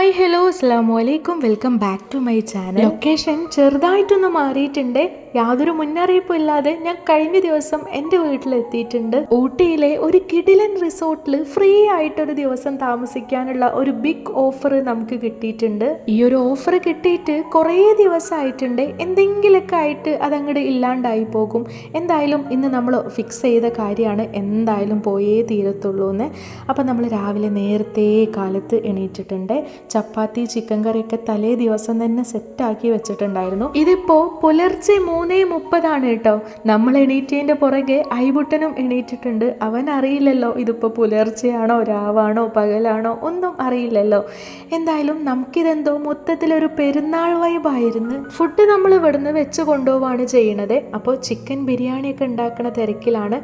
Hi hello അസ്സാം വലൈക്കും welcome back to my channel location ചെറുതായിട്ടൊന്ന് മാറിയിട്ടുണ്ട്. യാതൊരു മുന്നറിയിപ്പും ഇല്ലാതെ ഞാൻ കഴിഞ്ഞ ദിവസം എന്റെ വീട്ടിലെത്തിയിട്ടുണ്ട്. ഊട്ടിയിലെ ഒരു കിടിലൻ റിസോർട്ടിൽ ഫ്രീ ആയിട്ടൊരു ദിവസം താമസിക്കാനുള്ള ഒരു ബിഗ് ഓഫർ നമുക്ക് കിട്ടിയിട്ടുണ്ട്. ഈ ഒരു ഓഫർ കിട്ടിയിട്ട് കുറേ ദിവസമായിട്ടുണ്ട്. എന്തെങ്കിലുമൊക്കെ ആയിട്ട് അതങ്ങോട്ട് ഇല്ലാണ്ടായി പോകും. എന്തായാലും ഇന്ന് നമ്മൾ ഫിക്സ് ചെയ്ത കാര്യമാണ്. എന്തായാലും പോയേ തീരത്തുള്ളൂ എന്ന്. അപ്പം നമ്മൾ രാവിലെ നേരത്തെ കാലത്ത് എണീറ്റിട്ടുണ്ട്. ചപ്പാത്തി ചിക്കൻ കറിയൊക്കെ തലേ ദിവസം തന്നെ സെറ്റാക്കി വെച്ചിട്ടുണ്ടായിരുന്നു. ഇതിപ്പോൾ പുലർച്ചെ മൂന്നേ മുപ്പതാണ് കേട്ടോ. നമ്മൾ എണീറ്റേന്റെ പുറകെ ഐബുട്ടനും എണീറ്റിട്ടുണ്ട്. അവൻ അറിയില്ലല്ലോ ഇതിപ്പോൾ പുലർച്ചെയാണോ രാവാണോ പകലാണോ ഒന്നും അറിയില്ലല്ലോ. എന്തായാലും നമുക്കിതെന്തോ മൊത്തത്തിലൊരു പെരുന്നാൾ വൈബായിരുന്നു. ഫുഡ് നമ്മൾ ഇവിടുന്ന് വെച്ച് കൊണ്ടുപോവാണ് ചെയ്യണത്. അപ്പോൾ ചിക്കൻ ബിരിയാണിയൊക്കെ ഉണ്ടാക്കുന്ന തിരക്കിലാണ്.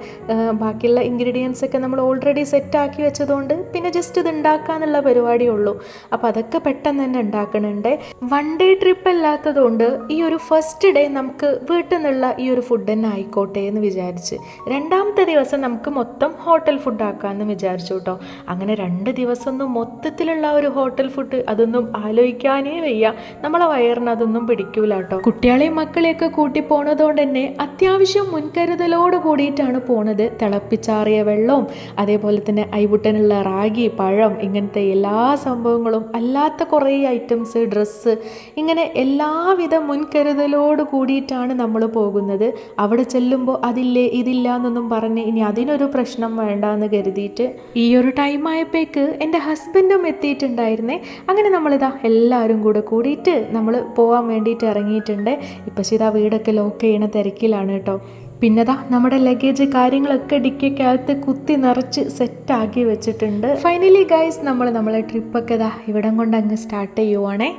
ബാക്കിയുള്ള ഇൻഗ്രീഡിയൻസ് ഒക്കെ നമ്മൾ ഓൾറെഡി സെറ്റാക്കി വെച്ചതുകൊണ്ട് പിന്നെ ജസ്റ്റ് ഇത് ഉണ്ടാക്കാന്നുള്ള പരിപാടിയേ ഉള്ളൂ. അപ്പോൾ അതൊക്കെ പെട്ടെന്ന് തന്നെ ഉണ്ടാക്കണുണ്ട്. വൺ ഡേ ട്രിപ്പ് അല്ലാത്തതുകൊണ്ട് ഈ ഒരു ഫസ്റ്റ് ഡേ നമുക്ക് വീട്ടിൽ ഈ ഒരു ഫുഡ് തന്നെ ആയിക്കോട്ടെ എന്ന് വിചാരിച്ച് രണ്ടാമത്തെ ദിവസം നമുക്ക് മൊത്തം ഹോട്ടൽ ഫുഡ് ആക്കാമെന്ന് വിചാരിച്ചു കേട്ടോ. അങ്ങനെ രണ്ട് ദിവസം ഒന്നും മൊത്തത്തിലുള്ള ഒരു ഹോട്ടൽ ഫുഡ് അതൊന്നും ആലോചിക്കാനേ വയ്യ. നമ്മളെ വയറിന് അതൊന്നും പിടിക്കൂല കേട്ടോ. കുട്ടികളെയും മക്കളെയൊക്കെ കൂട്ടി പോണതുകൊണ്ട് തന്നെ അത്യാവശ്യം മുൻകരുതലോട് കൂടിയിട്ടാണ് പോണത്. തിളപ്പിച്ചാറിയ വെള്ളവും അതേപോലെ തന്നെ ഐബുട്ടനുള്ള റാഗി പഴം ഇങ്ങനത്തെ എല്ലാ സംഭവങ്ങളും അല്ലാത്ത കുറേ ഐറ്റംസ് ഡ്രസ്സ് ഇങ്ങനെ എല്ലാവിധ മുൻകരുതലോട് കൂടിയിട്ടാണ് നമ്മൾ പോകുന്നത്. അവിടെ ചെല്ലുമ്പോൾ അതില്ലേ ഇതില്ല എന്നൊന്നും പറഞ്ഞ് ഇനി അതിനൊരു പ്രശ്നം വേണ്ട എന്ന് കരുതിയിട്ട് ഈ ഒരു ടൈം ആയപ്പോഴേക്ക് എന്റെ ഹസ്ബൻഡും എത്തിയിട്ടുണ്ടായിരുന്നേ. അങ്ങനെ നമ്മളിതാ എല്ലാവരും കൂടെ കൂടിയിട്ട് നമ്മൾ പോകാൻ വേണ്ടിയിട്ട് ഇറങ്ങിയിട്ടുണ്ട്. ഇപ്പം ഇതാ വീടൊക്കെ ലോക്ക് ചെയ്യണ തിരക്കിലാണ് കേട്ടോ. പിന്നെതാ നമ്മുടെ ലഗേജ് കാര്യങ്ങളൊക്കെ ഡിക്കയ്ക്കകത്ത് കുത്തി നിറച്ച് സെറ്റാക്കി വെച്ചിട്ടുണ്ട്. ഫൈനലി ഗൈസ് നമ്മൾ നമ്മളെ ട്രിപ്പൊക്കെ ഇതാ ഇവിടം കൊണ്ട് അങ്ങ് സ്റ്റാർട്ട് ചെയ്യുവാണേ.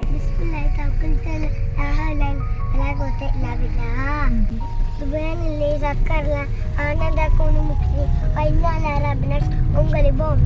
ಇಲ್ಲ ಬಿಡ சுபேனிலே சக்கரில் ஆனந்த கோணமுக்கி வைநாள ரபினஸ் உங்களை போம்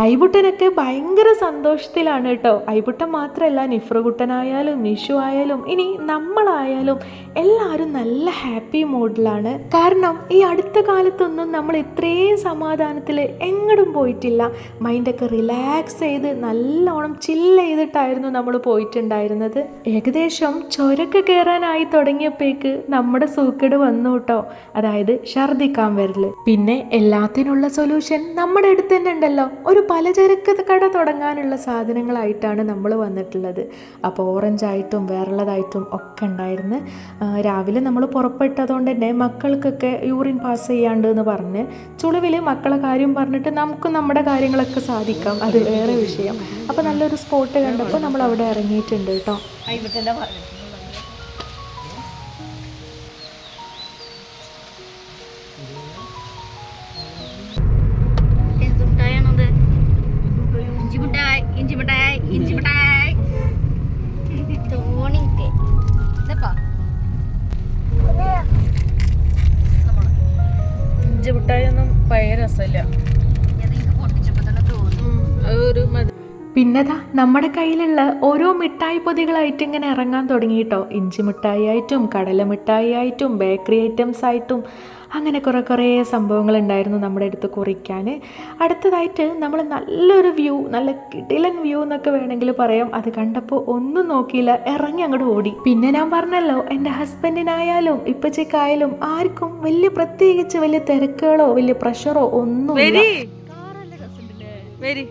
ഐബുട്ടനൊക്കെ ഭയങ്കര സന്തോഷത്തിലാണ് കേട്ടോ. ഐബുട്ടൻ മാത്രമല്ല നിഫ്രകുട്ടനായാലും നിഷു ആയാലും ഇനി നമ്മളായാലും എല്ലാവരും നല്ല ഹാപ്പി മൂഡിലാണ്. കാരണം ഈ അടുത്ത കാലത്തൊന്നും നമ്മൾ ഇത്രയും സമാധാനത്തിൽ എങ്ങടും പോയിട്ടില്ല. മൈൻഡൊക്കെ റിലാക്സ് ചെയ്ത് നല്ലോണം ചില്ല് ചെയ്തിട്ടായിരുന്നു നമ്മൾ പോയിട്ടുണ്ടായിരുന്നത്. ഏകദേശം ചുരക്ക് കയറാനായി തുടങ്ങിയപ്പോഴേക്ക് നമ്മുടെ സൂക്കേട് വന്നു കേട്ടോ. അതായത് ഛർദിക്കാൻ വരൽ. പിന്നെ എല്ലാത്തിനുള്ള സൊല്യൂഷൻ നമ്മുടെ അടുത്ത് തന്നെ ഉണ്ടല്ലോ. ഒരു പലചരക്ക് കട തുടങ്ങാനുള്ള സാധനങ്ങളായിട്ടാണ് നമ്മൾ വന്നിട്ടുള്ളത്. അപ്പോൾ ഓറഞ്ചായിട്ടും വേറുള്ളതായിട്ടും ഒക്കെ ഉണ്ടായിരുന്നു. രാവിലെ നമ്മൾ പുറപ്പെട്ടതുകൊണ്ട് തന്നെ മക്കൾക്കൊക്കെ യൂറിൻ പാസ് ചെയ്യാണ്ട് എന്ന് പറഞ്ഞ് ചുളിവിൽ മക്കളെ കാര്യം പറഞ്ഞിട്ട് നമുക്കും നമ്മുടെ കാര്യങ്ങളൊക്കെ സാധിക്കാം. അത് വേറെ വിഷയം. അപ്പോൾ നല്ലൊരു സ്പോട്ട് കണ്ടപ്പോൾ നമ്മൾ അവിടെ ഇറങ്ങിയിട്ടുണ്ട് കേട്ടോ. ഇഞ്ചി മിഠായി ഇഞ്ചി മിഠായി. തോണിക്ക്. ഇതപ്പാ? ഇഞ്ചി പഴയ രസമില്ല. തോന്നി പിന്നെതാ നമ്മുടെ കയ്യിലുള്ള ഓരോ മിഠായി പൊതികളായിട്ട് ഇങ്ങനെ ഇറങ്ങാൻ തുടങ്ങി കേട്ടോ ഇഞ്ചി മിഠായി ആയിട്ടും കടല മിഠായി ആയിട്ടും ബേക്കറി ഐറ്റംസ് ആയിട്ടും. അങ്ങനെ കുറേ കുറേ സംഭവങ്ങൾ ഉണ്ടായിരുന്നു നമ്മുടെ അടുത്ത് കുറിക്കാൻ. അടുത്തതായിട്ട് നമ്മൾ നല്ലൊരു വ്യൂ നല്ല കിടിലൻ വ്യൂ എന്നൊക്കെ വേണമെങ്കിൽ പറയാം. അത് കണ്ടപ്പോൾ ഒന്നും നോക്കിയില്ല ഇറങ്ങി അങ്ങോട്ട് ഓടി. പിന്നെ ഞാൻ പറഞ്ഞല്ലോ എന്റെ ഹസ്ബൻഡിനായാലും ഇപ്പച്ചക്കായാലും ആർക്കും വലിയ പ്രത്യേകിച്ച് വലിയ തിരക്കുകളോ വലിയ പ്രഷറോ രസമുണ്ടല്ലേ വരി.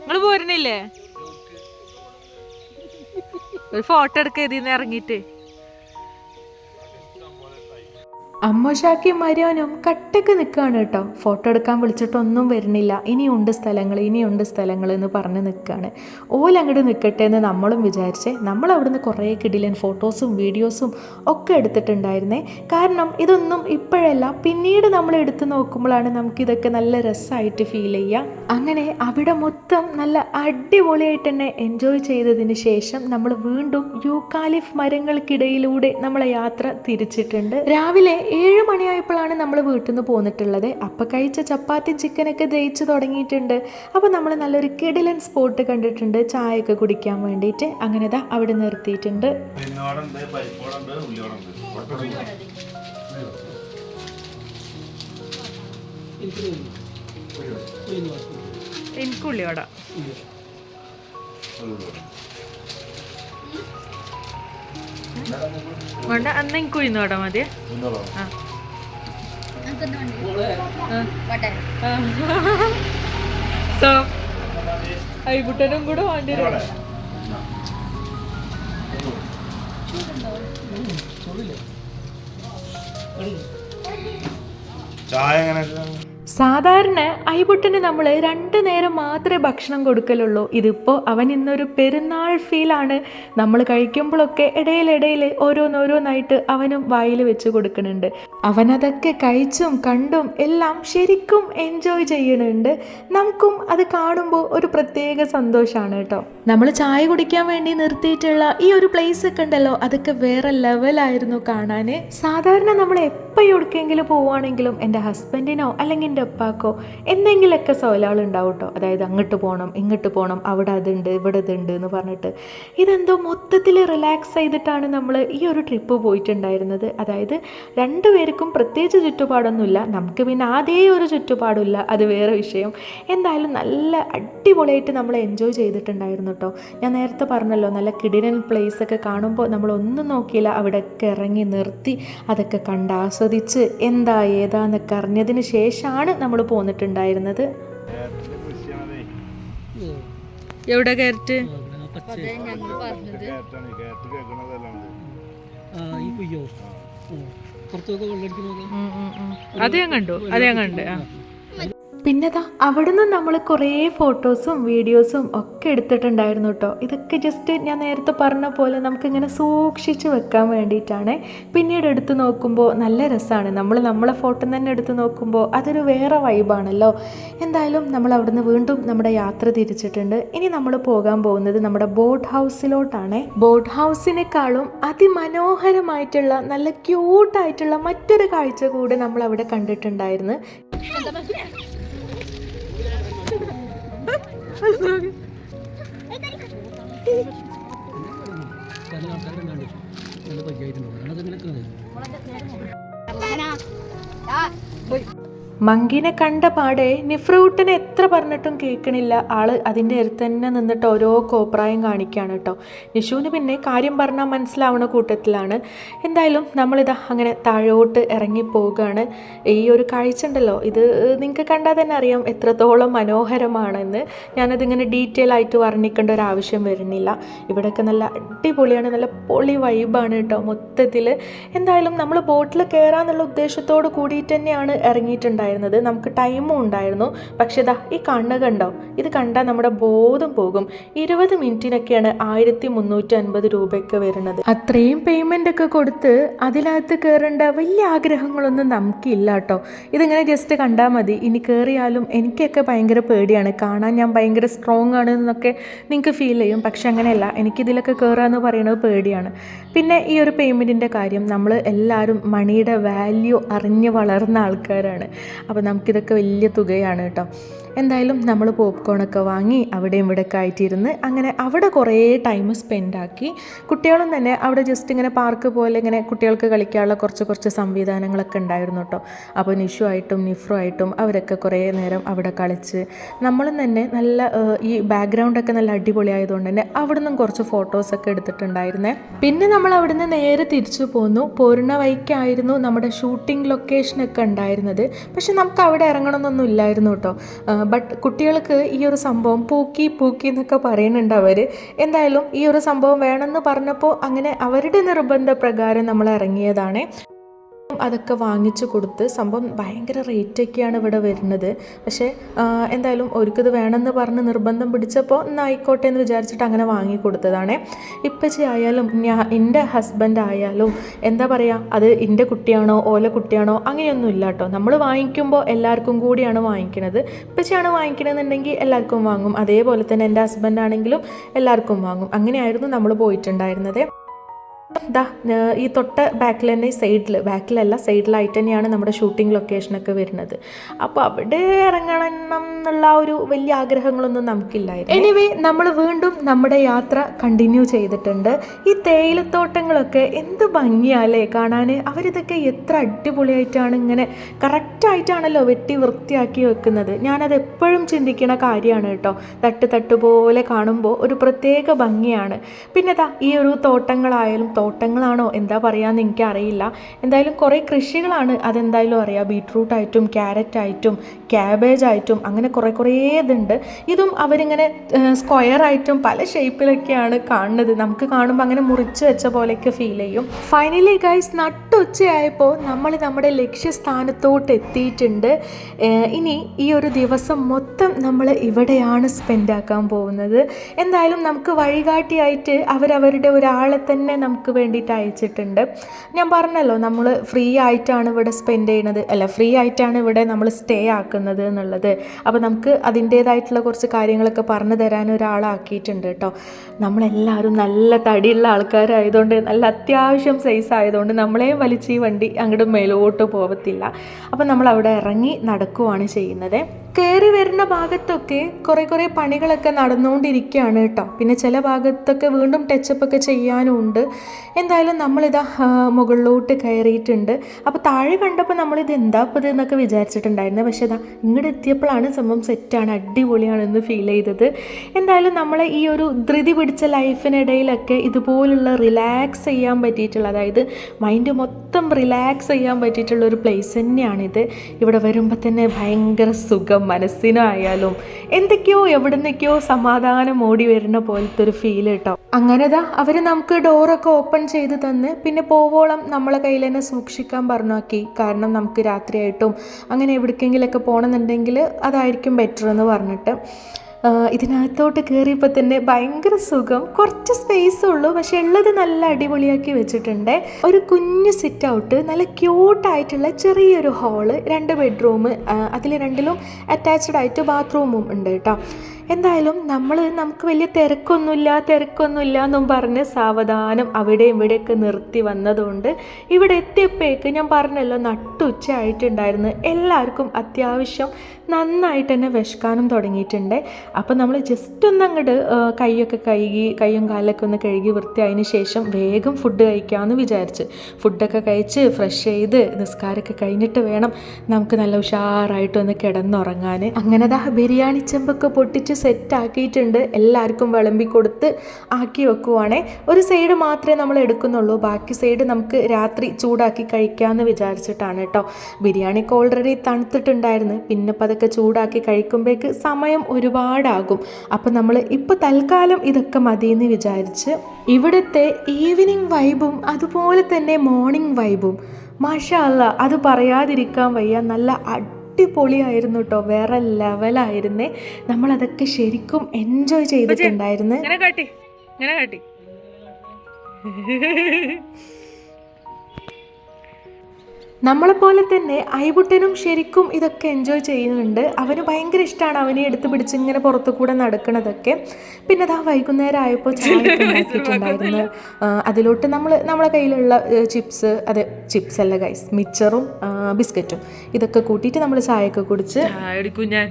നിങ്ങൾ പോരുന്നില്ലേ? ഒരു ഫോട്ടോ എടുക്ക ഇതിന്ന് ഇറങ്ങിട്ട് അമ്മോഷാക്കിയും മരിയോനും കട്ടക്ക് നിൽക്കുകയാണ് കേട്ടോ. ഫോട്ടോ എടുക്കാൻ വിളിച്ചിട്ടൊന്നും വരുന്നില്ല. ഇനിയുണ്ട് സ്ഥലങ്ങൾ ഇനിയുണ്ട് സ്ഥലങ്ങൾ എന്ന് പറഞ്ഞ് നിൽക്കുകയാണ് ഓലങ്ങോട്ട് നിൽക്കട്ടെ എന്ന് നമ്മളും വിചാരിച്ചേ. നമ്മൾ അവിടുന്ന് കുറേ കിടിലൻ ഫോട്ടോസും വീഡിയോസും ഒക്കെ എടുത്തിട്ടുണ്ടായിരുന്നേ. കാരണം ഇതൊന്നും ഇപ്പോഴല്ല പിന്നീട് നമ്മൾ എടുത്തു നോക്കുമ്പോഴാണ് നമുക്കിതൊക്കെ നല്ല രസമായിട്ട് ഫീൽ ചെയ്യുക അങ്ങനെ അവിടെ മൊത്തം നല്ല അടിപൊളിയായിട്ട് തന്നെ എൻജോയ് ചെയ്തതിന് ശേഷം നമ്മൾ വീണ്ടും യൂക്കാലിഫ് മരങ്ങൾക്കിടയിലൂടെ നമ്മളെ യാത്ര തിരിച്ചിട്ടുണ്ട്. രാവിലെ ഏഴ് മണിയായപ്പോഴാണ് നമ്മൾ വീട്ടിൽ നിന്ന് പോന്നിട്ടുള്ളത്. അപ്പം കഴിച്ച ചപ്പാത്തി ചിക്കനൊക്കെ ദഹിച്ച് തുടങ്ങിയിട്ടുണ്ട്. അപ്പോൾ നമ്മൾ നല്ലൊരു കിടിലൻ സ്പോട്ട് കണ്ടിട്ടുണ്ട്. ചായയൊക്കെ കുടിക്കാൻ വേണ്ടിയിട്ട്. അങ്ങനെ ദാ അവിടെ നിർത്തിയിട്ടുണ്ട്. ഉഴുന്നുവടയുണ്ട്, വേണ്ട അന്ന് എനിക്ക് ഉഴുന്നോട മതി. ആ. സോ അയ്യക്കുട്ടനും കൂടെ വേണ്ടി ചായ എങ്ങനെ സാധാരണ ഐബുട്ടന് നമ്മൾ രണ്ട് നേരം മാത്രമേ ഭക്ഷണം കൊടുക്കലുള്ളൂ. ഇതിപ്പോൾ അവൻ ഇന്നൊരു പെരുന്നാൾ ഫീലാണ് നമ്മൾ കഴിക്കുമ്പോഴൊക്കെ ഇടയിലിടയിൽ ഓരോന്നോരോന്നായിട്ട് അവനും വായിൽ വെച്ച് കൊടുക്കുന്നുണ്ട്. അവനതൊക്കെ കഴിച്ചും കണ്ടും എല്ലാം ശരിക്കും എൻജോയ് ചെയ്യണുണ്ട് നമുക്കും അത് കാണുമ്പോൾ ഒരു പ്രത്യേക സന്തോഷമാണ് കേട്ടോ. നമ്മൾ ചായ കുടിക്കാൻ വേണ്ടി നിർത്തിയിട്ടുള്ള ഈ ഒരു പ്ലേസ് ഒക്കെ ഉണ്ടല്ലോ അതൊക്കെ വേറെ ലെവലായിരുന്നു കാണാൻ സാധാരണ നമ്മൾ എപ്പോൾ എവിടേക്കെങ്കിലും പോവുകയാണെങ്കിലും എന്റെ ഹസ്ബൻഡിനോ അല്ലെങ്കിൽ എന്റെ ഉപ്പാക്കോ എന്തെങ്കിലുമൊക്കെ സോലാളുണ്ടാവും കേട്ടോ. അതായത് അങ്ങോട്ട് പോകണം ഇങ്ങോട്ട് പോകണം അവിടെ അതുണ്ട് ഇവിടെ ഇതുണ്ട് എന്ന് പറഞ്ഞിട്ട്. ഇതെന്തോ മൊത്തത്തിൽ റിലാക്സ് ചെയ്തിട്ടാണ് നമ്മൾ ഈ ഒരു ട്രിപ്പ് പോയിട്ടുണ്ടായിരുന്നത്. അതായത് രണ്ടുപേർക്കും പ്രത്യേകിച്ച് ചുറ്റുപാടൊന്നുമില്ല. നമുക്ക് പിന്നെ അതേ ഒരു ചുറ്റുപാടില്ല. അത് വേറെ വിഷയം. എന്തായാലും നല്ല അടിപൊളിയായിട്ട് നമ്മൾ എൻജോയ് ചെയ്തിട്ടുണ്ടായിരുന്നു കേട്ടോ ഞാൻ നേരത്തെ പറഞ്ഞല്ലോ നല്ല കിടിലൻ പ്ലേസ് ഒക്കെ കാണുമ്പോൾ നമ്മൾ ഒന്നും നോക്കിയില്ല. അവിടെയൊക്കെ ഇറങ്ങി നിർത്തി അതൊക്കെ കണ്ട് ആസ്വദിച്ച് എന്താ ഏതാന്നൊക്കെ അറിഞ്ഞതിന് ശേഷമാണ് നമ്മൾ പോന്നിട്ടുണ്ടായിരുന്നത്. എവിടെ ഞങ്ങൾ പറഞ്ഞത് പുറത്തൊക്കെ വെള്ളം അത് ഞാൻ കണ്ടു. അത് ഞാൻ കണ്ടു. ആ. പിന്നെതാ അവിടുന്ന് നമ്മൾ കുറേ ഫോട്ടോസും വീഡിയോസും ഒക്കെ എടുത്തിട്ടുണ്ടായിരുന്നു കേട്ടോ ഇതൊക്കെ ജസ്റ്റ് ഞാൻ നേരത്തെ പറഞ്ഞ പോലെ നമുക്കിങ്ങനെ സൂക്ഷിച്ച് വെക്കാൻ വേണ്ടിയിട്ടാണ്. പിന്നീട് എടുത്ത് നോക്കുമ്പോൾ നല്ല രസമാണ് നമ്മൾ നമ്മളെ ഫോട്ടോ തന്നെ എടുത്ത് നോക്കുമ്പോൾ അതൊരു വേറെ വൈബാണല്ലോ. എന്തായാലും നമ്മൾ അവിടുന്ന് വീണ്ടും നമ്മുടെ യാത്ര തിരിച്ചിട്ടുണ്ട്. ഇനി നമ്മൾ പോകാൻ പോകുന്നത് നമ്മുടെ ബോട്ട് ഹൗസിലോട്ടാണ്. ബോട്ട് ഹൗസിനേക്കാളും അതിമനോഹരമായിട്ടുള്ള നല്ല ക്യൂട്ടായിട്ടുള്ള മറ്റൊരു കാഴ്ച കൂടി നമ്മൾ അവിടെ കണ്ടിട്ടുണ്ടായിരുന്നു പരിചയമായിട്ടുണ്ടോ അതങ്ങനെ നിൽക്കുന്നത് മങ്കിനെ കണ്ട പാടെ നിഫ്രൂട്ടിനെ എത്ര പറഞ്ഞിട്ടും കേൾക്കണില്ല. ആൾ അതിന്റെ അടുത്ത് തന്നെ നിന്നിട്ട് ഓരോ കോപ്രായം കാണിക്കുകയാണ് കേട്ടോ നിഷുവിന് പിന്നെ കാര്യം പറഞ്ഞാൽ മനസ്സിലാവുന്ന കൂട്ടത്തിലാണ്. എന്തായാലും നമ്മളിതാ അങ്ങനെ താഴോട്ട് ഇറങ്ങി പോവുകയാണ് ഈ ഒരു കാഴ്ച ഉണ്ടല്ലോ. ഇത് നിങ്ങൾക്ക് കണ്ടാൽ തന്നെ അറിയാം എത്രത്തോളം മനോഹരമാണെന്ന്. ഞാനതിങ്ങനെ ഡീറ്റെയിൽ ആയിട്ട് വർണിക്കേണ്ട ഒരു ആവശ്യം വരുന്നില്ല. ഇവിടെയൊക്കെ നല്ല അടിപൊളിയാണ് നല്ല പൊളി വൈബാണ് കേട്ടോ മൊത്തത്തിൽ എന്തായാലും നമ്മൾ ബോട്ടിൽ കയറാന്നുള്ള ഉദ്ദേശത്തോട് കൂടിയിട്ട് തന്നെയാണ് ഇറങ്ങിയിട്ടുണ്ടായിരുന്നത് നമുക്ക് ടൈമും ഉണ്ടായിരുന്നു. പക്ഷേ ഇതാ ഈ കണ്ണ് കണ്ടോ? ഇത് കണ്ടാൽ നമ്മുടെ ബോധം പോകും. ഇരുപത് മിനിറ്റിനൊക്കെയാണ് ആയിരത്തി മുന്നൂറ്റി അൻപത് രൂപയൊക്കെ വരുന്നത്. അത്രയും പേയ്മെന്റ് ഒക്കെ കൊടുത്ത് അതിനകത്ത് കയറേണ്ട വലിയ ആഗ്രഹങ്ങളൊന്നും നമുക്കില്ല കേട്ടോ. ഇതിങ്ങനെ ജസ്റ്റ് കണ്ടാൽ മതി. ഇനി കയറിയാലും എനിക്കൊക്കെ ഭയങ്കര പേടിയാണ്. കാണാൻ ഞാൻ ഭയങ്കര സ്ട്രോങ് ആണ് എന്നൊക്കെ നിങ്ങൾക്ക് ഫീൽ ചെയ്യും. പക്ഷെ അങ്ങനെയല്ല. എനിക്കിതിലൊക്കെ കയറുക എന്ന് പറയുന്നത് പേടിയാണ്. പിന്നെ ഈ ഒരു പേയ്മെന്റിന്റെ കാര്യം നമ്മൾ എല്ലാവരും മണിയുടെ വാല്യൂ അറിഞ്ഞ് വളർന്ന ആൾക്കാരാണ്. അപ്പോൾ നമുക്കിതൊക്കെ വലിയ തുകയാണ് കേട്ടോ. എന്തായാലും നമ്മൾ പോപ്കോണൊക്കെ വാങ്ങി അവിടെയും ഇവിടെ ആയിട്ടിരുന്ന് അങ്ങനെ അവിടെ കുറേ ടൈം സ്പെൻഡാക്കി കുട്ടികളും തന്നെ അവിടെ ജസ്റ്റ് ഇങ്ങനെ പാർക്ക് പോലെ ഇങ്ങനെ കുട്ടികൾക്ക് കളിക്കാനുള്ള കുറച്ച് കുറച്ച് സംവിധാനങ്ങളൊക്കെ ഉണ്ടായിരുന്നു കേട്ടോ. അപ്പോൾ നിഷു ആയിട്ടും നിഫ്രോ ആയിട്ടും അവരൊക്കെ കുറേ നേരം അവിടെ കളിച്ച് നമ്മളും തന്നെ നല്ല ഈ ബാക്ക്ഗ്രൗണ്ടൊക്കെ നല്ല അടിപൊളിയായതുകൊണ്ട് തന്നെ അവിടെ നിന്നും കുറച്ച് ഫോട്ടോസൊക്കെ എടുത്തിട്ടുണ്ടായിരുന്നേ. പിന്നെ നമ്മൾ അവിടുന്ന് നേരെ തിരിച്ചു പോന്നു. പോരുന്ന വഴിക്കായിരുന്നു നമ്മുടെ ഷൂട്ടിംഗ് ലൊക്കേഷനൊക്കെ ഉണ്ടായിരുന്നത്. പക്ഷെ നമുക്ക് അവിടെ ഇറങ്ങണമെന്നൊന്നും ഇല്ലായിരുന്നു കേട്ടോ. ബട്ട് കുട്ടികൾക്ക് ഈ ഒരു സംഭവം പൂക്കി പൂക്കി എന്നൊക്കെ പറയുന്നുണ്ട് അവർ എന്തായാലും ഈ ഒരു സംഭവം വേണമെന്ന് പറഞ്ഞപ്പോൾ അങ്ങനെ അവരുടെ നിർബന്ധപ്രകാരം നമ്മൾ ഇറങ്ങിയതാണ്. അതൊക്കെ വാങ്ങിച്ചു കൊടുത്ത് സംഭവം ഭയങ്കര റേറ്റൊക്കെയാണ് ഇവിടെ വരുന്നത്. പക്ഷേ എന്തായാലും ഒരുക്കത് വേണമെന്ന് പറഞ്ഞ് നിർബന്ധം പിടിച്ചപ്പോൾ എന്നാ ആയിക്കോട്ടെ എന്ന് വിചാരിച്ചിട്ട് അങ്ങനെ വാങ്ങി കൊടുത്തതാണ്. ഇപ്പച്ചി ആയാലും ഞാൻ എന്റെ ഹസ്ബൻഡ് ആയാലും എന്താ പറയുക അത് എന്റെ കുട്ടിയാണോ ഓല കുട്ടിയാണോ അങ്ങനെയൊന്നും ഇല്ല കേട്ടോ. നമ്മൾ വാങ്ങിക്കുമ്പോൾ എല്ലാവർക്കും കൂടിയാണ് വാങ്ങിക്കുന്നത് ഇപ്പച്ചിയാണ് വാങ്ങിക്കണമെന്നുണ്ടെങ്കിൽ എല്ലാവർക്കും വാങ്ങും. അതേപോലെ തന്നെ എന്റെ ഹസ്ബൻഡ് ആണെങ്കിലും എല്ലാവർക്കും വാങ്ങും. അങ്ങനെയായിരുന്നു നമ്മൾ പോയിട്ടുണ്ടായിരുന്നത്. ദാ ഈ തൊട്ട ബാക്കിൽ തന്നെ സൈഡിൽ ബാക്കിലല്ല സൈഡിലായിട്ട് തന്നെയാണ് നമ്മുടെ ഷൂട്ടിംഗ് ലൊക്കേഷനൊക്കെ വരുന്നത്. അപ്പോൾ അവിടെ ഇറങ്ങണം എന്നുള്ള ഒരു വലിയ ആഗ്രഹങ്ങളൊന്നും നമുക്കില്ലായിരുന്നു. എനിവേ നമ്മൾ വീണ്ടും നമ്മുടെ യാത്ര കണ്ടിന്യൂ ചെയ്തിട്ടുണ്ട്. ഈ തേയിലത്തോട്ടങ്ങളൊക്കെ എന്ത് ഭംഗിയാലേ കാണാൻ അവരിതൊക്കെ എത്ര അടിപൊളിയായിട്ടാണ് ഇങ്ങനെ കറക്റ്റായിട്ടാണല്ലോ വെട്ടി വൃത്തിയാക്കി വെക്കുന്നത്. ഞാനത് എപ്പോഴും ചിന്തിക്കുന്ന കാര്യമാണ് കേട്ടോ. തട്ട് തട്ട് പോലെ കാണുമ്പോൾ ഒരു പ്രത്യേക ഭംഗിയാണ്. പിന്നെ ദാ ഈ ഒരു തോട്ടങ്ങളായാലും തോട്ടങ്ങളാണോ? എന്താ പറയുകയെന്ന് എനിക്കറിയില്ല. എന്തായാലും കുറേ കൃഷികളാണ് അതെന്തായാലും അറിയാം. ബീട്രൂട്ട് ആയിട്ടും ക്യാരറ്റ് ആയിട്ടും ക്യാബേജ് ആയിട്ടും അങ്ങനെ കുറേ കുറേ ഇതുണ്ട്. ഇതും അവരിങ്ങനെ സ്ക്വയർ ആയിട്ടും പല ഷേപ്പിലൊക്കെയാണ് കാണുന്നത്. നമുക്ക് കാണുമ്പോൾ അങ്ങനെ മുറിച്ച് വെച്ച പോലെയൊക്കെ ഫീൽ ചെയ്യും. ഫൈനലി ഗൈസ് നട്ടുച്ചയായപ്പോൾ നമ്മൾ നമ്മുടെ ലക്ഷ്യസ്ഥാനത്തോട്ട് എത്തിയിട്ടുണ്ട്. ഇനി ഈ ഒരു ദിവസം മൊത്തം നമ്മൾ ഇവിടെയാണ് സ്പെൻഡ് ആക്കാൻ പോകുന്നത്. എന്തായാലും നമുക്ക് വഴികാട്ടിയായിട്ട് അവരവരുടെ ഒരാളെ തന്നെ നമുക്ക് വേണ്ടിയിട്ട് അയച്ചിട്ടുണ്ട്. ഞാൻ പറഞ്ഞല്ലോ നമ്മൾ ഫ്രീ ആയിട്ടാണ് ഇവിടെ സ്പെൻഡ് ചെയ്യുന്നത്. അല്ല ഫ്രീ ആയിട്ടാണ് ഇവിടെ നമ്മൾ സ്റ്റേ ആക്കുന്നത് എന്നുള്ളത്. അപ്പോൾ നമുക്ക് അതിന്റേതായിട്ടുള്ള കുറച്ച് കാര്യങ്ങളൊക്കെ പറഞ്ഞു തരാൻ ഒരാളാക്കിയിട്ടുണ്ട് കേട്ടോ. നമ്മളെല്ലാവരും നല്ല തടിയുള്ള ആൾക്കാരായതുകൊണ്ട് നല്ല അത്യാവശ്യം സൈസ് ആയതുകൊണ്ട് നമ്മളെയും വലിച്ച് ഈ വണ്ടി അങ്ങോട്ട് മേലോട്ട് പോകത്തില്ല അപ്പോൾ നമ്മൾ അവിടെ ഇറങ്ങി നടക്കുവാണ് ചെയ്യുന്നത്. കയറി വരുന്ന ഭാഗത്തൊക്കെ കുറേ കുറേ പണികളൊക്കെ നടന്നുകൊണ്ടിരിക്കുകയാണ് കേട്ടോ. പിന്നെ ചില ഭാഗത്തൊക്കെ വീണ്ടും ടച്ചപ്പ് ഒക്കെ ചെയ്യാനും ഉണ്ട് എന്തായാലും നമ്മളിതാ മുകളിലോട്ട് കയറിയിട്ടുണ്ട്. അപ്പോൾ താഴെ കണ്ടപ്പോൾ നമ്മളിത് എന്താ ഇത് എന്നൊക്കെ വിചാരിച്ചിട്ടുണ്ടായിരുന്നു. പക്ഷേ ഇതാ ഇങ്ങോട്ട് എത്തിയപ്പോഴാണ് സംഭവം സെറ്റാണ് അടിപൊളിയാണെന്ന് ഫീൽ ചെയ്തത്. എന്തായാലും നമ്മളെ ഈ ഒരു ധൃതി പിടിച്ച ലൈഫിനിടയിലൊക്കെ ഇതുപോലുള്ള റിലാക്സ് ചെയ്യാൻ പറ്റിയിട്ടുള്ള അതായത് മൈൻഡ് മൊത്തം റിലാക്സ് ചെയ്യാൻ പറ്റിയിട്ടുള്ള ഒരു പ്ലേസ് തന്നെയാണിത്. ഇവിടെ വരുമ്പോൾ തന്നെ ഭയങ്കര സുഖം. മനസ്സിനായാലും എന്തൊക്കെയോ എവിടെ നിന്നൊക്കെയോ സമാധാനം ഓടി വരുന്ന പോലത്തെ ഒരു ഫീൽ കേട്ടോ അങ്ങനെതാ അവർ നമുക്ക് ഡോറൊക്കെ ഓപ്പൺ ചെയ്ത് തന്ന് പിന്നെ പോവോളം നമ്മളെ കയ്യിൽ തന്നെ സൂക്ഷിക്കാൻ പറഞ്ഞാക്കി. കാരണം നമുക്ക് രാത്രിയായിട്ടും അങ്ങനെ എവിടേക്കെങ്കിലൊക്കെ പോകണമെന്നുണ്ടെങ്കിൽ അതായിരിക്കും ബെറ്റർ എന്ന് പറഞ്ഞിട്ട്. ഇതിനകത്തോട്ട് കയറിയപ്പോൾ തന്നെ ഭയങ്കര സുഖം. കുറച്ച് സ്പേസ് ഉള്ളൂ. പക്ഷെ ഉള്ളത് നല്ല അടിപൊളിയാക്കി വെച്ചിട്ടുണ്ട്. ഒരു കുഞ്ഞു സിറ്റ് ഔട്ട് നല്ല ക്യൂട്ടായിട്ടുള്ള ചെറിയൊരു ഹാൾ രണ്ട് ബെഡ്റൂം അതിൽ രണ്ടിലും അറ്റാച്ച്ഡ് ആയിട്ട് ബാത്റൂമും ഉണ്ട് കേട്ടോ. എന്തായാലും നമ്മൾ നമുക്ക് വലിയ തിരക്കൊന്നുമില്ല തിരക്കൊന്നുമില്ല എന്നും പറഞ്ഞ് സാവധാനം അവിടെ ഇവിടെയൊക്കെ നിർത്തി വന്നതുകൊണ്ട് ഇവിടെ എത്തിയപ്പോഴേക്ക് ഞാൻ പറഞ്ഞല്ലോ നട്ടുച്ച ആയിട്ടുണ്ടായിരുന്നു എല്ലാവർക്കും അത്യാവശ്യം നന്നായിട്ട് തന്നെ വിശക്കാനും തുടങ്ങിയിട്ടുണ്ട്. അപ്പോൾ നമ്മൾ ജസ്റ്റ് ഒന്ന് അങ്ങോട്ട് കൈയൊക്കെ കഴുകി കൈയും കാലൊക്കെ ഒന്ന് കഴുകി വൃത്തിയായതിന് ശേഷം വേഗം ഫുഡ് കഴിക്കാമെന്ന് വിചാരിച്ച്. ഫുഡൊക്കെ കഴിച്ച് ഫ്രഷ് ചെയ്ത് നിസ്കാരമൊക്കെ കഴിഞ്ഞിട്ട് വേണം നമുക്ക് നല്ല ഉഷാറായിട്ട് ഒന്ന് കിടന്നുറങ്ങാൻ. അങ്ങനെ ദാ ബിരിയാണി ചെമ്പൊക്കെ പൊട്ടിച്ച് സെറ്റ് ആക്കിയിട്ടുണ്ട് എല്ലാവർക്കും വിളമ്പി കൊടുത്ത് ആക്കി വെക്കുവാണേ. ഒരു സൈഡ് മാത്രമേ നമ്മൾ എടുക്കുന്നുള്ളൂ. ബാക്കി സൈഡ് നമുക്ക് രാത്രി ചൂടാക്കി കഴിക്കാമെന്ന് വിചാരിച്ചിട്ടാണ് കേട്ടോ. ബിരിയാണിക്ക് ഓൾറെഡി തണുത്തിട്ടുണ്ടായിരുന്നു. പിന്നെ ഇപ്പം അതൊക്കെ ചൂടാക്കി കഴിക്കുമ്പോഴേക്ക് സമയം ഒരുപാടാകും. അപ്പം നമ്മൾ ഇപ്പോൾ തൽക്കാലം ഇതൊക്കെ മതിയെന്ന് വിചാരിച്ച് ഇവിടുത്തെ ഈവനിങ് വൈബും അതുപോലെ തന്നെ മോർണിംഗ് വൈബും മാഷാ അത് പറയാതിരിക്കാൻ വയ്യ. നല്ല അടിപൊളിയായിരുന്നു കേട്ടോ വേറെ ലെവലായിരുന്നേ. നമ്മളതൊക്കെ ശരിക്കും എൻജോയ് ചെയ്തിട്ടുണ്ടായിരുന്നു. ഇങ്ങനെ കാട്ടി ഇങ്ങനെ കാട്ടി. നമ്മളെപ്പോലെ തന്നെ ഐബുട്ടനും ശരിക്കും ഇതൊക്കെ എൻജോയ് ചെയ്യുന്നുണ്ട്. അവന് ഭയങ്കര ഇഷ്ടമാണ് അവനെ എടുത്തു പിടിച്ച് ഇങ്ങനെ പുറത്തു കൂടെ നടക്കണതൊക്കെ. പിന്നെ അതാ വൈകുന്നേരം ആയപ്പോൾ ചായ ഉണ്ടാക്കിയിട്ടുണ്ടായിരുന്നു. അതിലോട്ട് നമ്മൾ നമ്മളെ കയ്യിലുള്ള ചിപ്സ് അതെ ചിപ്സ് അല്ല ഗൈസ് മിച്ചറും ബിസ്ക്കറ്റും ഇതൊക്കെ കൂട്ടിയിട്ട് നമ്മൾ ചായയൊക്കെ കുടിച്ച് ചായ ഞാൻ.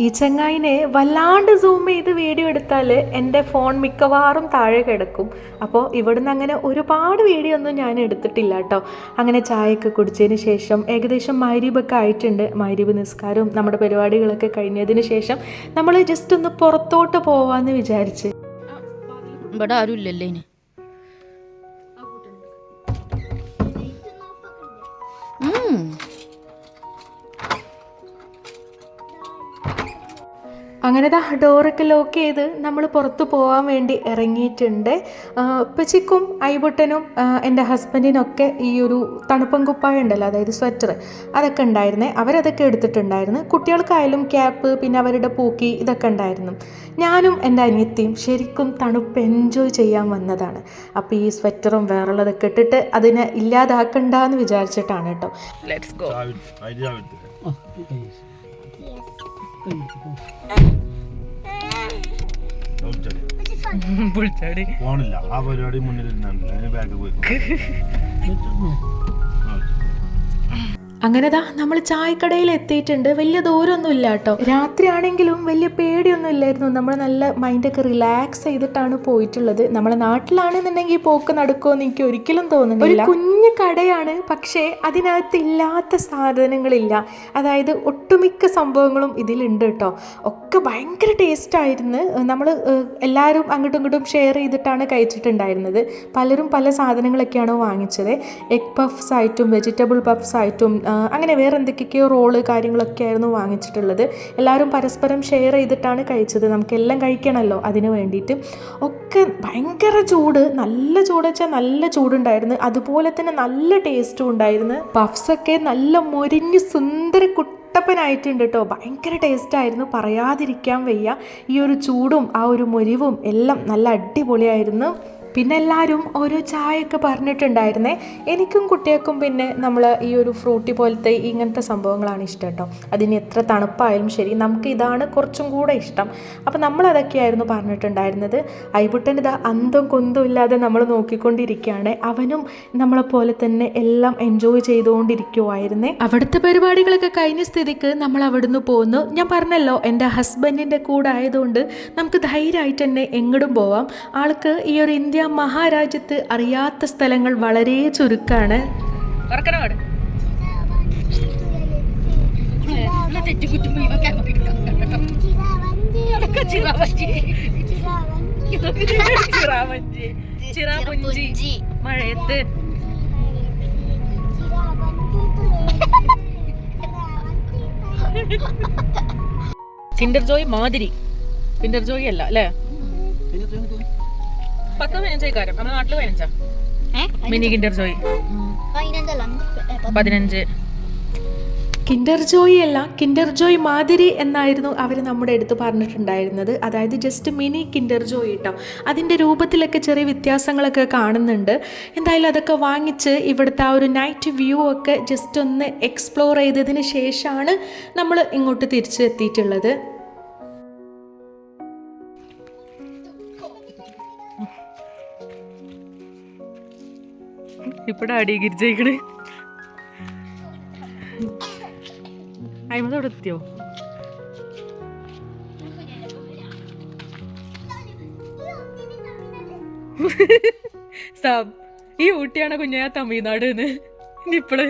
ഈ ചങ്ങായിനെ വല്ലാണ്ട് സൂം ചെയ്ത് വീഡിയോ എടുത്താൽ എന്റെ ഫോൺ മിക്കവാറും താഴെ കിടക്കും. അപ്പോൾ ഇവിടുന്ന് അങ്ങനെ ഒരുപാട് വീഡിയോ ഒന്നും ഞാൻ എടുത്തിട്ടില്ല കേട്ടോ അങ്ങനെ ചായയൊക്കെ കുടിച്ചതിന് ശേഷം ഏകദേശം മൈരീബൊക്കെ ആയിട്ടുണ്ട്. മൈരീബ് നിസ്കാരവും നമ്മുടെ പരിപാടികളൊക്കെ കഴിഞ്ഞതിന് ശേഷം നമ്മൾ ജസ്റ്റ് ഒന്ന് പുറത്തോട്ട് പോവാന്ന് വിചാരിച്ച്. ഇവിടെ ആരും ഇല്ലല്ലേ. അങ്ങനെ ദാ ഡോറൊക്കെ ലോക്ക് ചെയ്ത് നമ്മൾ പുറത്തു പോകാൻ വേണ്ടി ഇറങ്ങിയിട്ടുണ്ട്. ഉപ്പച്ചിക്കും ഐബുട്ടനും എന്റെ ഹസ്ബൻഡിനൊക്കെ ഈ ഒരു തണുപ്പം കുപ്പായ ഉണ്ടല്ലോ അതായത് സ്വെറ്റർ അതൊക്കെ ഉണ്ടായിരുന്നേ. അവരതൊക്കെ എടുത്തിട്ടുണ്ടായിരുന്നു. കുട്ടികൾക്കായാലും ക്യാപ്പ് പിന്നെ അവരുടെ പൂക്കി ഇതൊക്കെ ഉണ്ടായിരുന്നു. ഞാനും എന്റെ അനിയത്തിയും ശരിക്കും തണുപ്പ് എൻജോയ് ചെയ്യാൻ വന്നതാണ്. അപ്പോൾ ഈ സ്വെറ്ററും വേറുള്ളതൊക്കെ ഇട്ടിട്ട് അതിനെ ഇല്ലാതാക്കണ്ട എന്ന് വിചാരിച്ചിട്ടാണ് കേട്ടോ. Let's go Thank you. പുളിച്ചാടി പോണില്ല. ആ പരിപാടി മുന്നിൽ ബാഗ് പോയി. അങ്ങനെ ദാ നമ്മൾ ചായക്കടയിൽ എത്തിയിട്ടുണ്ട്. വലിയ ദൂരമൊന്നും ഇല്ല കേട്ടോ രാത്രി ആണെങ്കിലും വലിയ പേടിയൊന്നും ഇല്ലായിരുന്നു നമ്മൾ നല്ല മൈൻഡൊക്കെ റിലാക്സ് ചെയ്തിട്ടാണ് പോയിട്ടുള്ളത്. നമ്മളെ നാട്ടിലാണെന്നുണ്ടെങ്കിൽ പോക്ക് നടക്കുമെന്ന് എനിക്ക് ഒരിക്കലും തോന്നുന്നില്ല. ഒരു കുഞ്ഞു കടയാണ് പക്ഷേ അതിനകത്ത് ഇല്ലാത്ത സാധനങ്ങളില്ല. അതായത് ഒട്ടുമിക്ക സംഭവങ്ങളും ഇതിലുണ്ട് കേട്ടോ. ഒക്കെ ഭയങ്കര ടേസ്റ്റ് ആയിരുന്നു നമ്മൾ എല്ലാവരും അങ്ങോട്ടും ഇങ്ങോട്ടും ഷെയർ ചെയ്തിട്ടാണ് കഴിച്ചിട്ടുണ്ടായിരുന്നത്. പലരും പല സാധനങ്ങളൊക്കെയാണ് വാങ്ങിച്ചത്. എഗ് പഫ്സ് ആയിട്ടും വെജിറ്റബിൾ പഫ്സ് ആയിട്ടും അങ്ങനെ വേറെ എന്തൊക്കെയൊക്കെയോ റോൾ കാര്യങ്ങളൊക്കെ ആയിരുന്നു വാങ്ങിച്ചിട്ടുള്ളത്. എല്ലാവരും പരസ്പരം ഷെയർ ചെയ്തിട്ടാണ് കഴിച്ചത്. നമുക്കെല്ലാം കഴിക്കണമല്ലോ അതിന് വേണ്ടിയിട്ട്. ഒക്കെ ഭയങ്കര ചൂട്. നല്ല ചൂട് വെച്ചാൽ നല്ല ചൂടുണ്ടായിരുന്നു. അതുപോലെ തന്നെ നല്ല ടേസ്റ്റും ഉണ്ടായിരുന്നു. പഫ്സൊക്കെ നല്ല മൊരിഞ്ഞ് സുന്ദര കുട്ടപ്പനായിട്ടുണ്ട് കേട്ടോ ഭയങ്കര ടേസ്റ്റായിരുന്നു പറയാതിരിക്കാൻ വയ്യ. ഈ ഒരു ചൂടും ആ ഒരു മൊരിവും എല്ലാം നല്ല അടിപൊളിയായിരുന്നു. പിന്നെ എല്ലാവരും ഓരോ ചായയൊക്കെ പറഞ്ഞിട്ടുണ്ടായിരുന്നേ. എനിക്കും കുട്ടികൾക്കും പിന്നെ നമ്മൾ ഈ ഒരു ഫ്രൂട്ടി പോലത്തെ ഇങ്ങനത്തെ സംഭവങ്ങളാണ് ഇഷ്ടം കേട്ടോ. അതിന് എത്ര തണുപ്പായാലും ശരി നമുക്ക് ഇതാണ് കുറച്ചും കൂടെ ഇഷ്ടം. അപ്പോൾ നമ്മളതൊക്കെയായിരുന്നു പറഞ്ഞിട്ടുണ്ടായിരുന്നത്. ഐബുട്ടൻ ഇതാ അന്തം കൊന്തും ഇല്ലാതെ നമ്മൾ നോക്കിക്കൊണ്ടിരിക്കുകയാണ്. അവനും നമ്മളെപ്പോലെ തന്നെ എല്ലാം എൻജോയ് ചെയ്തുകൊണ്ടിരിക്കുമായിരുന്നേ അവിടുത്തെ പരിപാടികളൊക്കെ കഴിഞ്ഞ സ്ഥിതിക്ക് നമ്മൾ അവിടുന്ന് പോകുന്നു ഞാൻ പറഞ്ഞല്ലോ എന്റെ ഹസ്ബൻഡിന്റെ കൂടെ ആയതുകൊണ്ട് നമുക്ക് ധൈര്യമായിട്ട് തന്നെ എങ്ങോട്ടും പോവാം. ആൾക്ക് ഈ ഒരു ഇന്ത്യ മഹാരാജ്യത്ത് അറിയാത്ത സ്ഥലങ്ങൾ വളരെ ചുരുക്കമാണ് ചിറാപുഞ്ചി. മഴയത്ത്. സിൻഡർ ജോയ് മാതിരി. സിൻഡർ ജോയ് അല്ല അല്ലേ? പത്ത് പതിനഞ്ചായി കാര്യം. നമ്മുടെ നാട്ടിൽ പതിനഞ്ചാ? Mini Kinder Joy. പതിനഞ്ച്. കിൻഡർ ജോയ് അല്ല കിൻഡർ ജോയ് മാതിരി എന്നായിരുന്നു അവർ നമ്മുടെ അടുത്ത് പറഞ്ഞിട്ടുണ്ടായിരുന്നത്. അതായത് ജസ്റ്റ് മിനി കിൻഡർ ജോയ് കേട്ടോ അതിന്റെ രൂപത്തിലൊക്കെ ചെറിയ വ്യത്യാസങ്ങളൊക്കെ കാണുന്നുണ്ട്. എന്തായാലും അതൊക്കെ വാങ്ങിച്ച് ഇവിടുത്തെ ആ ഒരു നൈറ്റ് വ്യൂ ഒക്കെ ജസ്റ്റ് ഒന്ന് എക്സ്പ്ലോർ ചെയ്തതിന് ശേഷമാണ് നമ്മൾ ഇങ്ങോട്ട് തിരിച്ച് ഇപ്പഴാ അടി ഗിരിജയിക്കണ് അവിടെ എത്തിയോ ഈ ഊട്ടിയാണ് കുഞ്ഞാ തമിഴ്നാട് ഇപ്പൾ?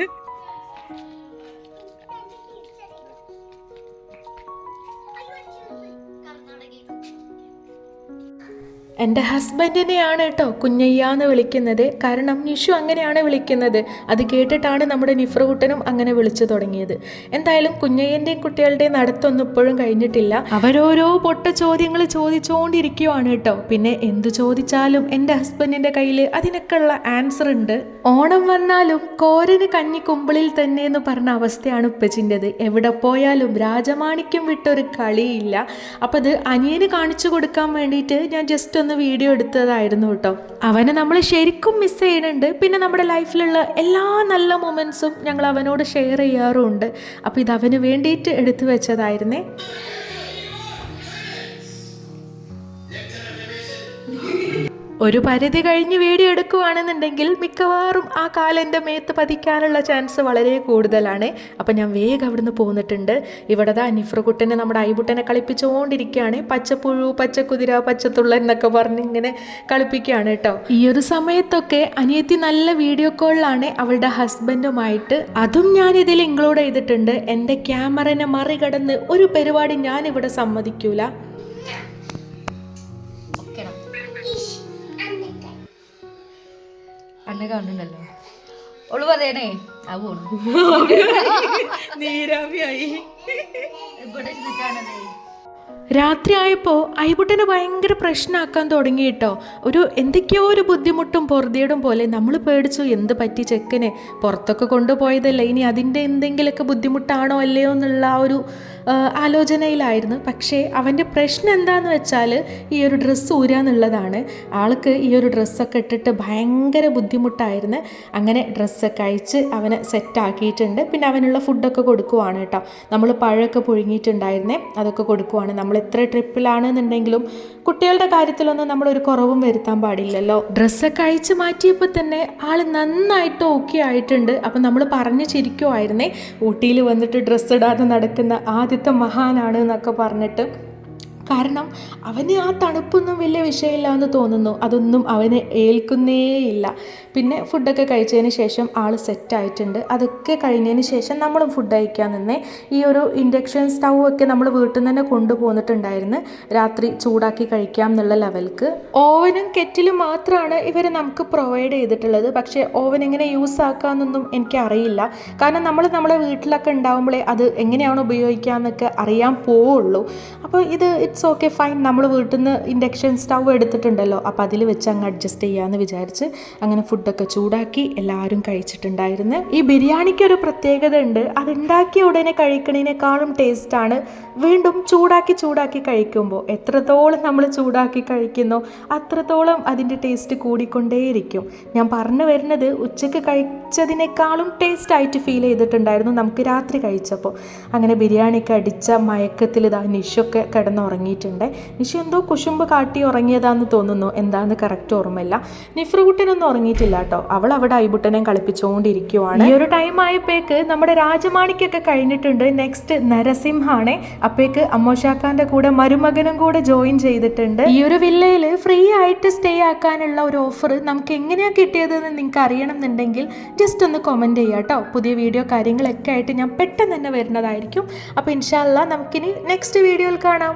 എന്റെ ഹസ്ബൻഡിനെയാണ് കേട്ടോ കുഞ്ഞയ്യ എന്ന് വിളിക്കുന്നത്. കാരണം നിഷു അങ്ങനെയാണ് വിളിക്കുന്നത്. അത് കേട്ടിട്ടാണ് നമ്മുടെ നിഫ്രകുട്ടനും അങ്ങനെ വിളിച്ചു തുടങ്ങിയത്. എന്തായാലും കുഞ്ഞയ്യന്റെയും കുട്ടികളുടെയും നടത്തൊന്നും ഇപ്പോഴും കഴിഞ്ഞിട്ടില്ല. അവരോരോ പൊട്ട ചോദ്യങ്ങൾ ചോദിച്ചുകൊണ്ടിരിക്കുവാണ് കേട്ടോ. പിന്നെ എന്ത് ചോദിച്ചാലും എന്റെ ഹസ്ബൻഡിന്റെ കയ്യിൽ അതിനൊക്കെയുള്ള ആൻസർ ഉണ്ട്. ഓണം വന്നാലും കോരന് കഞ്ഞി കുമ്പിളിൽ തന്നെ എന്ന് പറഞ്ഞ അവസ്ഥയാണ് ഉപ്പച്ചിന്റെത്. എവിടെ പോയാലും രാജമാണിക്യം വിട്ടൊരു കളിയില്ല. അപ്പം അത് അനിയന് കാണിച്ചു കൊടുക്കാൻ വേണ്ടിയിട്ട് ഞാൻ ജസ്റ്റ് ഒന്ന് വീഡിയോ എടുത്തതായിരുന്നു കേട്ടോ. അവനെ നമ്മൾ ശരിക്കും മിസ് ചെയ്യുന്നുണ്ട്. പിന്നെ നമ്മുടെ ലൈഫിലുള്ള എല്ലാ നല്ല മൊമെൻസും ഞങ്ങൾ അവനോട് ഷെയർ ചെയ്യാറുമുണ്ട്. അപ്പോൾ ഇത് അവന് വേണ്ടിയിട്ട് എടുത്തു വെച്ചതായിരുന്നേ. ഒരു പരിധി കഴിഞ്ഞ് വീഡിയോ എടുക്കുകയാണെന്നുണ്ടെങ്കിൽ മിക്കവാറും ആ കാലം എന്റെ മേത്ത് പതിക്കാനുള്ള ചാൻസ് വളരെ കൂടുതലാണ്. അപ്പം ഞാൻ വേഗം അവിടുന്ന് പോന്നിട്ടുണ്ട്. ഇവിടെ ദാ നിഫ്രകുട്ടനെ നമ്മുടെ ഐബുട്ടനെ കളിപ്പിച്ചുകൊണ്ടിരിക്കുകയാണ്. പച്ചപ്പുഴു പച്ചക്കുതിര പച്ചത്തുള്ള എന്നൊക്കെ പറഞ്ഞ് ഇങ്ങനെ കളിപ്പിക്കുകയാണ് കേട്ടോ. ഈ ഒരു സമയത്തൊക്കെ അനിയത്തി നല്ല വീഡിയോ കോളിലാണ് അവളുടെ ഹസ്ബൻഡുമായിട്ട്. അതും ഞാൻ ഇതിൽ ഇൻക്ലൂഡ് ചെയ്തിട്ടുണ്ട്. എന്റെ ക്യാമറനെ മറികടന്ന് ഒരു പരിപാടി ഞാനിവിടെ സമ്മതിക്കൂല. അന്നെ കാണുന്നുണ്ടല്ലോ. ഓൾ പറയണേ ആ പോണു. നീരാവിയായി. ഇവിടെ ഇരുന്നിട്ടാണതേ രാത്രിയായപ്പോൾ ഐബുട്ടനെ ഭയങ്കര പ്രശ്നമാക്കാൻ തുടങ്ങി കേട്ടോ. ഒരു എന്തൊക്കെയോ ഒരു ബുദ്ധിമുട്ടും പൊറുതിയടും പോലെ നമ്മൾ പേടിച്ചു എന്ത് പറ്റി ചെക്കനെ? പുറത്തൊക്കെ കൊണ്ടുപോയതല്ലേ? ഇനി അതിന്റെ എന്തെങ്കിലുമൊക്കെ ബുദ്ധിമുട്ടാണോ അല്ലയോ എന്നുള്ള ആ ഒരു ആലോചനയിലായിരുന്നു. പക്ഷേ അവന്റെ പ്രശ്നം എന്താന്ന് വെച്ചാൽ ഈ ഒരു ഡ്രസ്സ് ഊരാന്നുള്ളതാണ് ആൾക്ക് ഈ ഒരു ഡ്രസ്സൊക്കെ ഇട്ടിട്ട് ഭയങ്കര ബുദ്ധിമുട്ടായിരുന്നു. അങ്ങനെ ഡ്രസ്സൊക്കെ അയച്ച് അവനെ സെറ്റാക്കിയിട്ടുണ്ട് പിന്നെ അവനുള്ള ഫുഡൊക്കെ കൊടുക്കുവാണ് കേട്ടോ. നമ്മൾ പഴമൊക്കെ പുഴുങ്ങിയിട്ടുണ്ടായിരുന്നേ അതൊക്കെ കൊടുക്കുവാണ്. നമ്മൾ എത്ര ട്രിപ്പിലാണെന്നുണ്ടെങ്കിലും കുട്ടികളുടെ കാര്യത്തിലൊന്നും നമ്മളൊരു കുറവും വരുത്താൻ പാടില്ലല്ലോ. ഡ്രസ്സൊക്കെ അയച്ച് മാറ്റിയപ്പോൾ തന്നെ ആൾ നന്നായിട്ട് ഓക്കെ ആയിട്ടുണ്ട്. അപ്പം നമ്മൾ പറഞ്ഞു ചിരിക്കുമായിരുന്നേ ഊട്ടിയിൽ വന്നിട്ട് ഡ്രസ്സ് ഇടാതെ നടക്കുന്ന ആദ്യത്തെ മഹാനാണ് എന്നൊക്കെ പറഞ്ഞിട്ട് കാരണം അവന് ആ തണുപ്പൊന്നും വലിയ വിഷയമില്ല എന്ന് തോന്നുന്നു. അതൊന്നും അവന് ഏൽക്കുന്നേയില്ല. പിന്നെ ഫുഡൊക്കെ കഴിച്ചതിന് ശേഷം ആൾ സെറ്റായിട്ടുണ്ട്. അതൊക്കെ കഴിഞ്ഞതിന് ശേഷം നമ്മളും ഫുഡ് കഴിക്കാൻ നിന്നേ. ഈ ഒരു ഇൻഡക്ഷൻ സ്റ്റൗ ഒക്കെ നമ്മൾ വീട്ടിൽ നിന്ന് തന്നെ കൊണ്ടുപോന്നിട്ടുണ്ടായിരുന്നു. രാത്രി ചൂടാക്കി കഴിക്കാം എന്നുള്ള ലെവൽക്ക്. ഓവനും കെറ്റിലും മാത്രമാണ് ഇവർ നമുക്ക് പ്രൊവൈഡ് ചെയ്തിട്ടുള്ളത്. പക്ഷേ ഓവൻ എങ്ങനെ യൂസ് ആക്കാമെന്നൊന്നും എനിക്ക് അറിയില്ല. കാരണം നമ്മൾ നമ്മളെ വീട്ടിലൊക്കെ ഉണ്ടാകുമ്പോഴേ അത് എങ്ങനെയാണ് ഉപയോഗിക്കുക എന്നൊക്കെ അറിയാൻ പോവുള്ളൂ. അപ്പോൾ ഇത് ഇറ്റ്സ് ഓക്കെ ഫൈൻ. നമ്മൾ വീട്ടിൽ നിന്ന് ഇൻഡക്ഷൻ സ്റ്റൗ എടുത്തിട്ടുണ്ടല്ലോ. അപ്പോൾ അതിൽ വെച്ച് അങ്ങ് അഡ്ജസ്റ്റ് ചെയ്യാമെന്ന് വിചാരിച്ച് അങ്ങനെ ഫുഡൊക്കെ ചൂടാക്കി എല്ലാവരും കഴിച്ചിട്ടുണ്ടായിരുന്നു. ഈ ബിരിയാണിക്ക് ഒരു പ്രത്യേകത ഉണ്ട് അത് ഉണ്ടാക്കിയ ഉടനെ കഴിക്കണതിനേക്കാളും ടേസ്റ്റാണ്. വീണ്ടും ചൂടാക്കി ചൂടാക്കി കഴിക്കുമ്പോൾ എത്രത്തോളം നമ്മൾ ചൂടാക്കി കഴിക്കുന്നു അത്രത്തോളം അതിന്റെ ടേസ്റ്റ് കൂടിക്കൊണ്ടേയിരിക്കും. ഞാൻ പറഞ്ഞു വരുന്നത് ഉച്ചയ്ക്ക് കഴിച്ചതിനേക്കാളും ടേസ്റ്റ് ആയിട്ട് ഫീൽ ചെയ്തിട്ടുണ്ടായിരുന്നു നമുക്ക് രാത്രി കഴിച്ചപ്പോൾ അങ്ങനെ ബിരിയാണിയൊക്കെ അടിച്ച മയക്കത്തിൽ ഇതാ നിഷൊക്കെ കിടന്നുറങ്ങിയിട്ടുണ്ട് നിഷ എന്തോ കുശുമ്പ് കാട്ടി ഉറങ്ങിയതാന്ന് തോന്നുന്നു. എന്താന്ന് കറക്റ്റ് ഓർമ്മയില്ല. നിഫ്രുകുട്ടനൊന്നും ഉറങ്ങിയിട്ടില്ല കേട്ടോ. അവൾ അവിടെ ഐബുട്ടനെ കളിപ്പിച്ചുകൊണ്ടിരിക്കുവാണ് ഈ ഒരു ടൈം ആയപ്പോഴേക്ക് നമ്മുടെ രാജമാണിക്കൊക്കെ കഴിഞ്ഞിട്ടുണ്ട്. നെക്സ്റ്റ് നരസിംഹാണ്. അപ്പേക്ക് അമ്മോഷാക്കാന്റെ കൂടെ മരുമകനും കൂടെ ജോയിൻ ചെയ്തിട്ടുണ്ട്. ഈ ഒരു വില്ലയിൽ ഫ്രീ ആയിട്ട് സ്റ്റേ ആക്കാനുള്ള ഒരു ഓഫർ നമുക്ക് എങ്ങനെയാണ് കിട്ടിയതെന്ന് നിങ്ങൾക്ക് അറിയണം എന്നുണ്ടെങ്കിൽ ജസ്റ്റ് ഒന്ന് കമന്റ് ചെയ്യുക കേട്ടോ. പുതിയ വീഡിയോ കാര്യങ്ങളൊക്കെ ആയിട്ട് ഞാൻ പെട്ടെന്ന് തന്നെ വരുന്നതായിരിക്കും. അപ്പോൾ ഇൻഷാല്ല നമുക്കിനി നെക്സ്റ്റ് വീഡിയോയിൽ കാണാം.